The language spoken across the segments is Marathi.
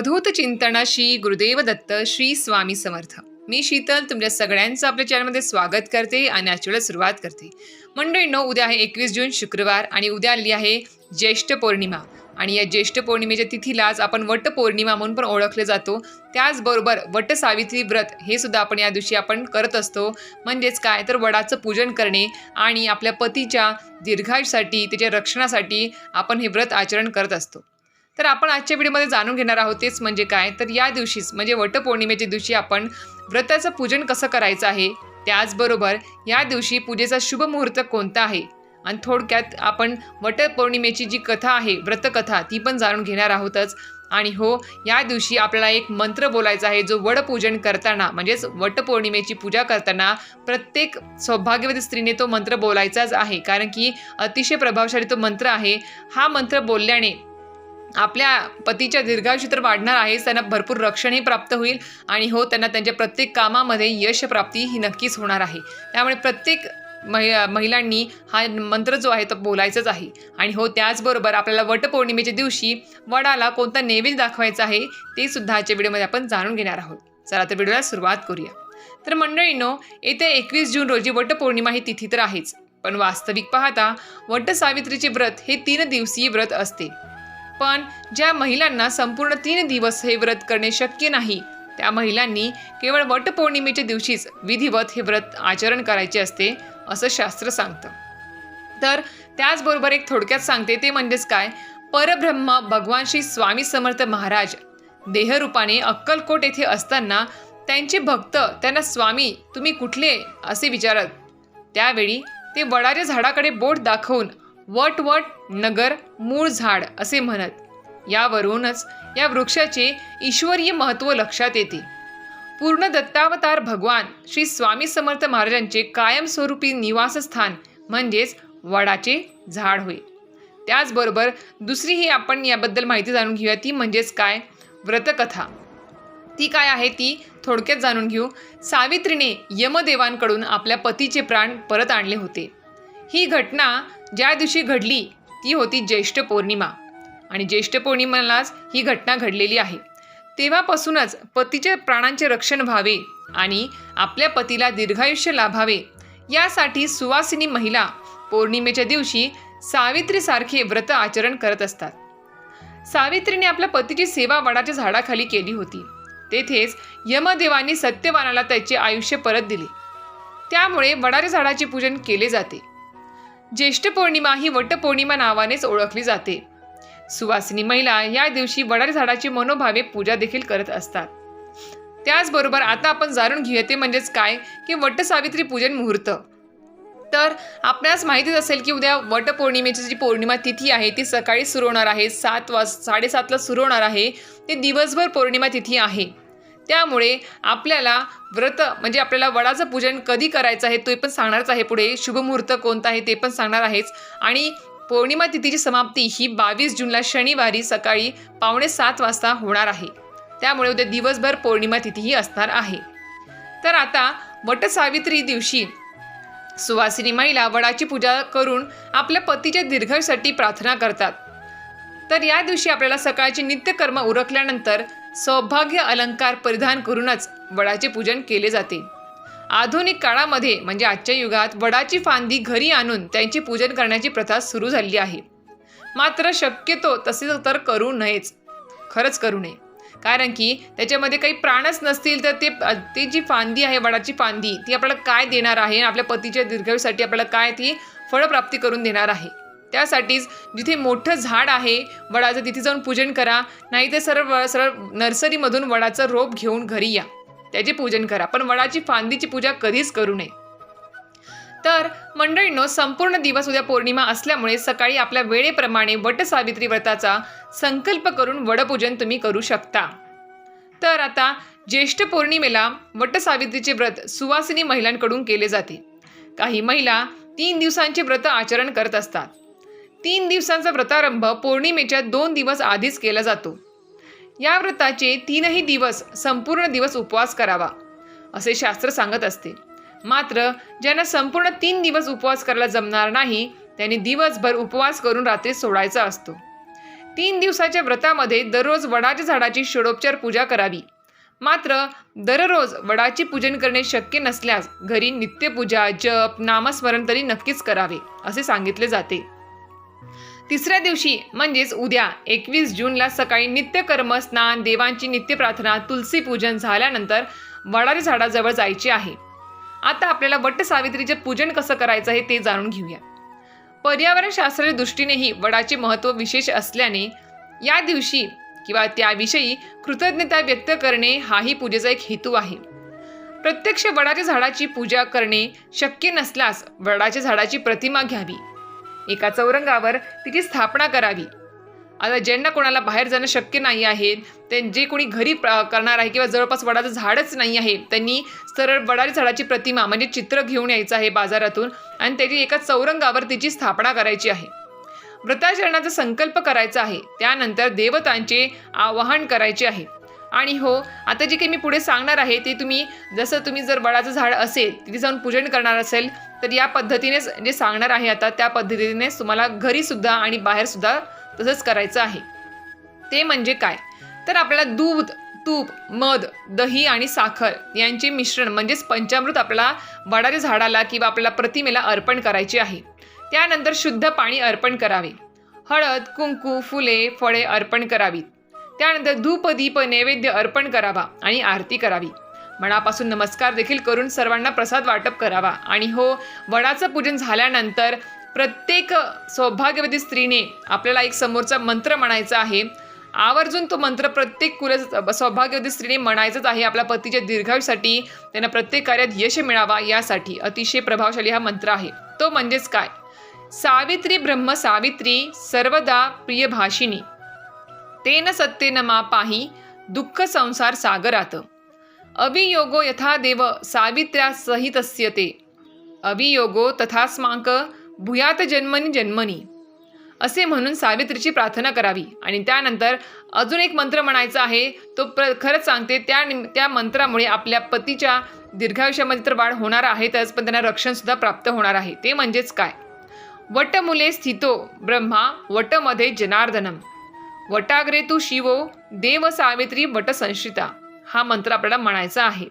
अवधूत चिंतनाशी श्री गुरुदेव दत्त श्री स्वामी समर्थ. मी शीतल तुमच्या सगळ्यांचं आपल्या चॅनलमध्ये स्वागत करते आणि आजच्या सुरुवात करते. मंडळी नऊ उद्या आहे एकवीस जून शुक्रवार आणि उद्या आली आहे ज्येष्ठ पौर्णिमा. आणि या ज्येष्ठ पौर्णिमेच्या तिथीलाच आपण वट पौर्णिमा म्हणून पण ओळखले जातो. त्याचबरोबर वट सावित्री व्रत हे सुद्धा आपण या दिवशी आपण करत असतो. म्हणजेच काय? तर वडाचं पूजन करणे आणि आपल्या पतीच्या दीर्घायुसाठी त्याच्या रक्षणासाठी आपण हे व्रत आचरण करत असतो. तर आपण आजच्या व्हिडिओमध्ये जाणून घेणार आहोत तेच म्हणजे काय. तर या दिवशीच म्हणजे वटपौर्णिमेच्या दिवशी आपण व्रताचं पूजन कसं करायचं आहे त्याचबरोबर या दिवशी पूजेचा शुभ मुहूर्त कोणता आहे? आणि थोडक्यात आपण वटपौर्णिमेची जी कथा आहे व्रतकथा ती पण जाणून घेणार आहोतच. आणि हो या दिवशी आपल्याला एक मंत्र बोलायचा आहे जो वडपूजन करताना म्हणजेच वटपौर्णिमेची पूजा करताना प्रत्येक सौभाग्यवती स्त्रीने तो मंत्र बोलायचाच आहे. कारण की अतिशय प्रभावशाली तो मंत्र आहे. हा मंत्र बोलल्याने आपल्या पतीच्या दीर्घायुष्य तर वाढणार आहेच त्यांना भरपूर रक्षणही प्राप्त होईल आणि हो त्यांना त्यांच्या प्रत्येक कामामध्ये यशप्राप्ती ही नक्कीच होणार आहे. त्यामुळे प्रत्येक महि महिलांनी हा मंत्र जो आहे तो बोलायचाच आहे. आणि हो त्याचबरोबर आपल्याला वटपौर्णिमेच्या दिवशी वडाला कोणता नैवेद्य दाखवायचा आहे ते सुद्धा आजच्या व्हिडिओमध्ये आपण जाणून घेणार आहोत. चला तर व्हिडिओला सुरुवात करूया. तर मंडळींनो येत्या एकवीस जून रोजी वटपौर्णिमा ही तिथी तर आहेच. पण वास्तविक पाहता वटसावित्रीचे व्रत हे तीन दिवसीय व्रत असते. पण ज्या महिलांना संपूर्ण तीन दिवस हे व्रत करणे शक्य नाही त्या महिलांनी केवळ वटपौर्णिमेच्या दिवशीच विधिवत हे व्रत आचरण करायचे असते असं शास्त्र सांगतं. तर त्याचबरोबर एक थोडक्यात सांगते ते म्हणजेच काय? परब्रह्म भगवान श्री स्वामी समर्थ महाराज देहरूपाने अक्कलकोट येथे असताना त्यांचे भक्त त्यांना स्वामी तुम्ही कुठले? असे विचारत. त्यावेळी ते वडाच्या झाडाकडे बोट दाखवून वट वट नगर मूळ झाड असे म्हणत. यावरूनच या वृक्षाचे ईश्वरीय महत्त्व लक्षात येते. पूर्ण दत्तावतार भगवान श्री स्वामी समर्थ महाराजांचे कायमस्वरूपी निवासस्थान म्हणजेच वडाचे झाड होय. त्याचबरोबर दुसरी ही आपण याबद्दल माहिती जाणून घेऊया ती म्हणजेच काय? व्रतकथा. ती काय आहे ती थोडक्यात जाणून घेऊ. सावित्रीने यमदेवांकडून आपल्या पतीचे प्राण परत आणले होते. ही घटना ज्या दिवशी घडली ती होती ज्येष्ठ पौर्णिमा. आणि ज्येष्ठ पौर्णिमेलाच ही घटना घडलेली आहे. तेव्हापासूनच पतीच्या प्राणांचे रक्षण व्हावे आणि आपल्या पतीला दीर्घायुष्य लाभावे. यासाठी सुवासिनी महिला पौर्णिमेच्या दिवशी सावित्रीसारखे व्रत आचरण करत असतात. सावित्रीने आपल्या पतीची सेवा वडाच्या झाडाखाली केली होती. तेथेच यमदेवांनी सत्यवानाला त्याचे आयुष्य परत दिले. त्यामुळे वडाच्या झाडाचे पूजन केले जाते. ज्येष्ठ पौर्णिमा ही वटपौर्णिमा नावानेच ओळखली जाते. सुवासिनी महिला या दिवशी वडार झाडाची मनोभावे पूजा देखील करत असतात. त्याचबरोबर आता आपण जाणून घेऊया ते म्हणजेच काय की वटसावित्री पूजन मुहूर्त. तर आपल्यास माहितीच असेल की उद्या वटपौर्णिमेची जी पौर्णिमा तिथी आहे ती सकाळी सुरू होणार आहे सात वाज साडेसातला सुरू होणार आहे ते दिवसभर पौर्णिमा तिथी आहे. त्यामुळे आपल्याला व्रत म्हणजे आपल्याला वडाचं पूजन कधी करायचं आहे ते पण सांगणारच आहे पुढे. शुभमुहूर्त कोणता आहे ते पण सांगणार आहेच. आणि पौर्णिमा तिथीची समाप्ती ही बावीस जूनला शनिवारी सकाळी पावणे सात वाजता होणार आहे. त्यामुळे उद्या दिवसभर पौर्णिमा तिथीही असणार आहे. तर आता वटसावित्री दिवशी सुवासिनी महिला वडाची पूजा करून आपल्या पतीच्या दीर्घसाठी प्रार्थना करतात. तर या दिवशी आपल्याला सकाळचे नित्यकर्म उरकल्यानंतर सौभाग्य अलंकार परिधान करूनच वडाचे पूजन केले जाते. आधुनिक काळामध्ये म्हणजे आजच्या युगात वडाची फांदी घरी आणून त्यांची पूजन करण्याची प्रथा सुरू झालेली आहे. मात्र शक्यतो तसे तर करू नयेच. खरंच करू नये. कारण की त्याच्यामध्ये काही प्राणच नसतील तर ते ती जी फांदी आहे वडाची फांदी ती आपल्याला काय देणार आहे? आपल्या पतीच्या दीर्घायुसाठी आपल्याला काय ती फळप्राप्ती करून देणार आहे? त्यासाठीच जिथे मोठं झाड आहे वडाचं तिथे जाऊन पूजन करा नाही तर सरळ सरळ नर्सरीमधून वडाचं रोप घेऊन घरी या. त्याचे पूजन करा. पण वडाची फांदीची पूजा कधीच करू नये. तर मंडळींनो संपूर्ण दिवस उद्या पौर्णिमा असल्यामुळे सकाळी आपल्या वेळेप्रमाणे वटसावित्री व्रताचा संकल्प करून वडपूजन तुम्ही करू शकता. तर आता ज्येष्ठ पौर्णिमेला वटसावित्रीचे व्रत सुवासिनी महिलांकडून केले जाते. काही महिला तीन दिवसांचे व्रत आचरण करत असतात. तीन दिवसांचा व्रतारंभ पौर्णिमेच्या दोन दिवस आधीच केला जातो. या व्रताचे तीनही दिवस संपूर्ण दिवस उपवास करावा असे शास्त्र सांगत असते. मात्र ज्यांना संपूर्ण तीन दिवस उपवास करायला जमणार नाही त्यांनी दिवसभर उपवास करून रात्री सोडायचा असतो. तीन दिवसाच्या व्रतामध्ये दररोज वडाच्या झाडाची षडोपचार पूजा करावी. मात्र दररोज वडाची पूजन करणे शक्य नसल्यास घरी नित्यपूजा जप नामस्मरण तरी नक्कीच करावे असे सांगितले जाते. तिसऱ्या दिवशी म्हणजेच उद्या एकवीस जूनला सकाळी नित्यकर्म स्नान देवांची नित्य प्रार्थना तुलसी पूजन झाल्यानंतर वडारी झाडाजवळ जायचे आहे. आता आपल्याला वट सावित्रीचे पूजन कसं करायचं आहे ते जाणून घेऊया. पर्यावरण शास्त्राच्या दृष्टीनेही वडाचे महत्त्व विशेष असल्याने या दिवशी किंवा त्याविषयी कृतज्ञता व्यक्त करणे हाही पूजेचा एक हेतू आहे. प्रत्यक्ष वडाच्या झाडाची पूजा करणे शक्य नसल्यास वडाच्या झाडाची प्रतिमा घ्यावी. एका चौरंगावर तिची स्थापना करावी. आता ज्यांना कोणाला बाहेर जाणं शक्य नाही आहे ते जे कोणी घरी प्र- करणार आहे किंवा जवळपास वडाचं झाडच नाही आहे त्यांनी सरळ वडाच्या झाडाची प्रतिमा म्हणजे चित्र घेऊन यायचं आहे बाजारातून आणि त्याची एका चौरंगावर तिची स्थापना करायची आहे. व्रताचरणाचा संकल्प करायचा आहे. त्यानंतर देवतांचे आवाहन करायचे आहे. आणि हो आता जे काही मी पुढे सांगणार आहे ते तुम्ही जसं तुम्ही जर वडाचं झाड असेल तिथे जाऊन पूजन करणार असेल तर या पद्धतीनेच जे सांगणार आहे आता त्या पद्धतीनेच तुम्हाला घरीसुद्धा आणि बाहेरसुद्धा तसंच करायचं आहे. ते म्हणजे काय? तर आपल्याला दूध तूप मध दही आणि साखर यांचे मिश्रण म्हणजेच पंचामृत आपल्याला वडाच्या झाडाला किंवा आपल्याला प्रतिमेला अर्पण करायचे आहे. त्यानंतर शुद्ध पाणी अर्पण करावे. हळद कुंकू फुले फळे अर्पण करावीत. त्यानंतर धूप दीप नैवेद्य अर्पण करावा आणि आरती करावी. मनापासून नमस्कार देखील करून सर्वांना प्रसाद वाटप करावा. आणि हो वडाचं पूजन झाल्यानंतर प्रत्येक सौभाग्यवती स्त्रीने आपल्याला एक समोरचा मंत्र म्हणायचा आहे. आवर्जून तो मंत्र प्रत्येक कुल सौभाग्यवती स्त्रीने म्हणायचंच आहे. आपल्या पतीच्या दीर्घायुसाठी त्यांना प्रत्येक कार्यात यश मिळावा यासाठी अतिशय प्रभावशाली हा मंत्र आहे. तो म्हणजेच काय? सावित्री ब्रह्म सावित्री सर्वदा प्रियभाषिणी. तेन सत्येन मा पाही दुःख संसार सागरात. अभियोगो यथा देव सावित्र्या सहितस्य ते अभियोगो तथास्माक भूयात जन्मनी जन्मनी। असे म्हणून सावित्रीची प्रार्थना करावी आणि त्यानंतर अजून एक मंत्र म्हणायचा आहे तो प्र खरंच सांगते त्या निम त्या मंत्रामुळे आपल्या पतीच्या दीर्घायुष्यामध्ये तर वाढ होणार आहे त्याच पण त्यांना रक्षणसुद्धा प्राप्त होणार आहे ते म्हणजेच काय? वटमुले स्थितो ब्रह्मा वटमध्ये जनार्दनम। वटाग्रे तू शिवो देव सावित्री वट संश्रिता हा मंत्र आपल्याला म्हणायचा आहे.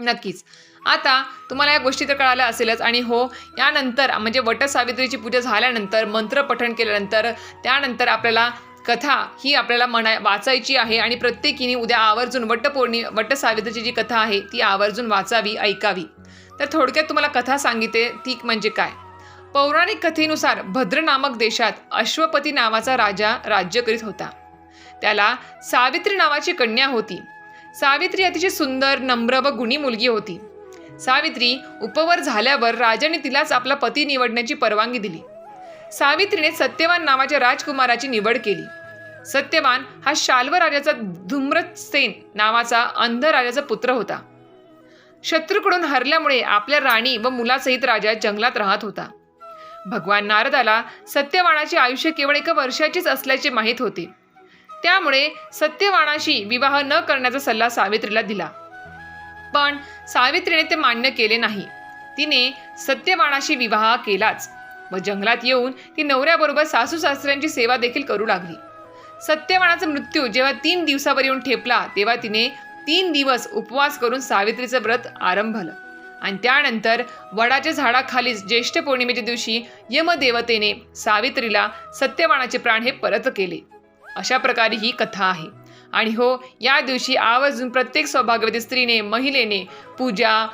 नक्कीच. आता तुम्हाला या गोष्टी तर कळाल्या असेलच आणि हो यानंतर म्हणजे वटसावित्रीची पूजा झाल्यानंतर मंत्र पठण केल्यानंतर त्यानंतर आपल्याला कथा ही आपल्याला म्हणा वाचायची आहे आणि प्रत्येकीने उद्या आवर्जून वटपौर्णि वटसावित्रीची जी कथा आहे ती आवर्जून वाचावी ऐकावी. तर थोडक्यात तुम्हाला कथा सांगितले ती म्हणजे काय? पौराणिक कथेनुसार भद्र नामक देशात अश्वपती नावाचा राजा राज्य करीत होता. त्याला सावित्री नावाची कन्या होती. सावित्री अतिशय सुंदर नम्र व गुणी मुलगी होती. सावित्री उपवर झाल्यावर राजाने तिलाच आपला पती निवडण्याची परवानगी दिली. सावित्रीने सत्यवान नावाच्या राजकुमाराची निवड केली. सत्यवान हा शाल्व राजाचा धूम्रसेन नावाचा अंध राजाचा पुत्र होता. शत्रूकडून हरल्यामुळे आपल्या राणी व मुलासहित राजा जंगलात राहत होता. भगवान नारदाला सत्यवानाचे आयुष्य केवळ एका वर्षाचेच असल्याचे माहीत होते. त्यामुळे सत्यवानाशी विवाह न करण्याचा सल्ला सावित्रीला दिला. पण सावित्रीने ते मान्य केले नाही. तिने सत्यवानाशी विवाह केलाच. व जंगलात येऊन ती नवऱ्याबरोबर सासू सासऱ्यांची सेवा देखील करू लागली. सत्यवानाचा मृत्यू जेव्हा तीन दिवसावर येऊन ठेपला तेव्हा तिने तीन दिवस उपवास करून सावित्रीचं व्रत आरंभलं. आणि त्यानंतर वडाच्या झाडाखाली ज्येष्ठ पौर्णिमेच्या दिवशी यमदेवतेने सावित्रीला सत्यवानाचे प्राण हे परत केले. अशा प्रकारे ही कथा आहे. आणि हो या दिवशी आवर्जून प्रत्येक सौभाग्यवती स्त्रीने महिलेने पूजा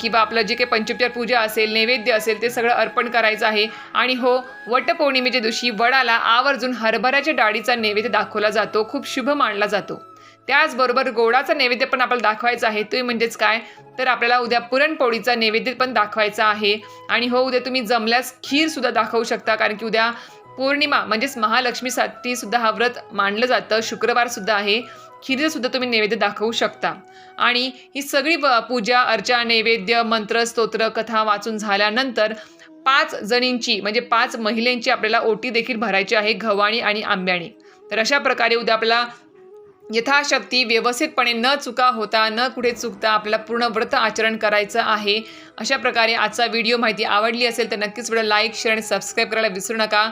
किंवा आपलं जे काही पंचोपचार पूजा असेल नैवेद्य असेल ते सगळं अर्पण करायचं आहे. आणि हो वटपौर्णिमेच्या दिवशी वडाला आवर्जून हरभऱ्याच्या डाळीचा नैवेद्य दाखवला जातो खूप शुभ मानला जातो. त्याचबरोबर गोडाचा नैवेद्य पण आपल्याला दाखवायचा आहे. ते म्हणजेच काय? तर आपल्याला उद्या पुरणपोळीचा नैवेद्य पण दाखवायचा आहे. आणि हो उद्या तुम्ही जमल्यास खीरसुद्धा दाखवू शकता. कारण की उद्या पौर्णिमा म्हणजेच महालक्ष्मीसाठी सुद्धा हा व्रत मानलं जातं. शुक्रवार सुद्धा आहे. खीर सुद्धा तुम्ही नैवेद्य दाखवू शकता. आणि ही सगळी पूजा अर्चा नैवेद्य मंत्र स्तोत्र कथा वाचून झाल्यानंतर पाच जणींची म्हणजे पाच महिलांची आपल्याला ओटी देखील भरायची आहे घवाणी आणि आंब्याणी. तर अशा प्रकारे उद्या आपला यथाशक्ती व्यवस्थितपणे न चुका होता न कुठे चुकता आपला पूर्ण व्रत आचरण करायचं आहे. अशा प्रकारे आजचा व्हिडिओ माहिती आवडली असेल तर नक्कीच व्हिडिओ लाईक शेअर आणि सबस्क्राईब करायला विसरू नका.